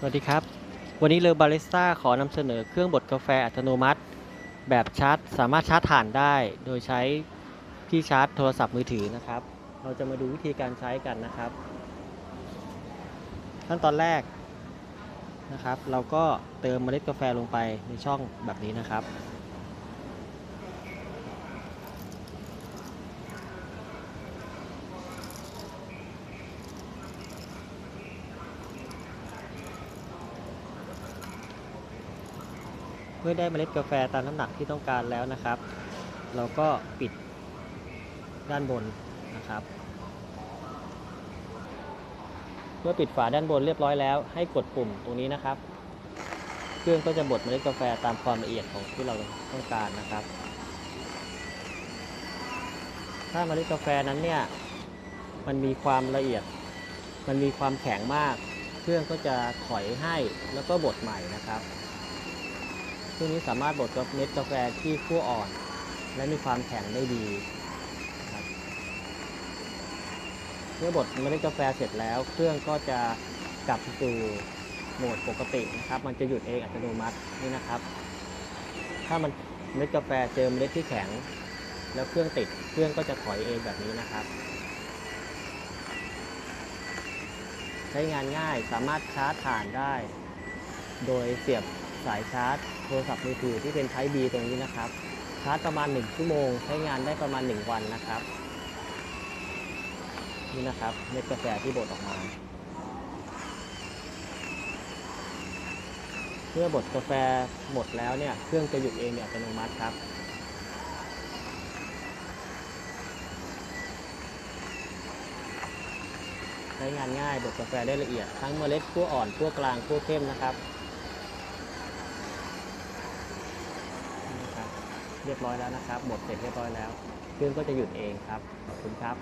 สวัสดีครับ วันนี้เลอบาริสต้าขอนำเสนอเครื่องบดกาแฟอัตโนมัติ แบบชาร์จสามารถชาร์จถ่านได้ โดยใช้ที่ชาร์จโทรศัพท์มือถือนะครับ เราจะมาดูวิธีการใช้กันนะครับ ขั้นตอนแรกนะครับ เราก็เติมเมล็ดกาแฟลงไปในช่องแบบนี้นะครับ เมื่อได้เมล็ดกาแฟตามน้ำหนักที่ต้องการแล้วนะครับ เราก็ปิดด้านบนนะครับ เมื่อปิดฝาด้านบนเรียบร้อยแล้ว ให้กดปุ่มตรงนี้นะครับ เครื่องก็จะบดเมล็ดกาแฟตามความละเอียดของที่เราต้องการนะครับ ถ้าเมล็ดกาแฟนั้นเนี่ยมันมีความละเอียด มันมีความแข็งมาก เครื่องก็จะถอยให้แล้วก็บดใหม่นะครับ เครื่องนี้สามารถบดกับเม็ดกาแฟที่คั่วอ่อน และมีความแข็งได้ดีครับเมื่อบดเมล็ดกาแฟเสร็จแล้ว เครื่องก็จะกลับสู่โหมดปกตินะครับ มันจะหยุดเองอัตโนมัตินี่นะครับ ถ้ามันเม็ดกาแฟเจอเมล็ดที่แข็ง แล้วเครื่องติด เครื่องก็จะถอยเองแบบนี้นะครับ ใช้งานง่ายสามารถชาร์จถ่านได้ โดยเสียบ สายชาร์จโทรศัพท์มือถือที่เป็น Type B ตรงนี้นะครับ ชาร์จประมาณ 1 ชั่วโมง ใช้งานได้ประมาณ 1 วันนะครับ นี่นะครับเม็ดกาแฟที่บดออกมา เมื่อบดกาแฟหมดแล้วเนี่ย เครื่องจะหยุดเองเนี่ยอัตโนมัติครับใช้งานง่ายบดกาแฟได้ละเอียด ทั้งเมล็ดคั่วอ่อนคั่วกลางคั่วเข้มนะครับ นี่ครับ เรียบร้อยแล้วนะครับ หมดเสร็จเรียบร้อยแล้วเครื่องก็จะหยุดเองครับ ขอบคุณครับ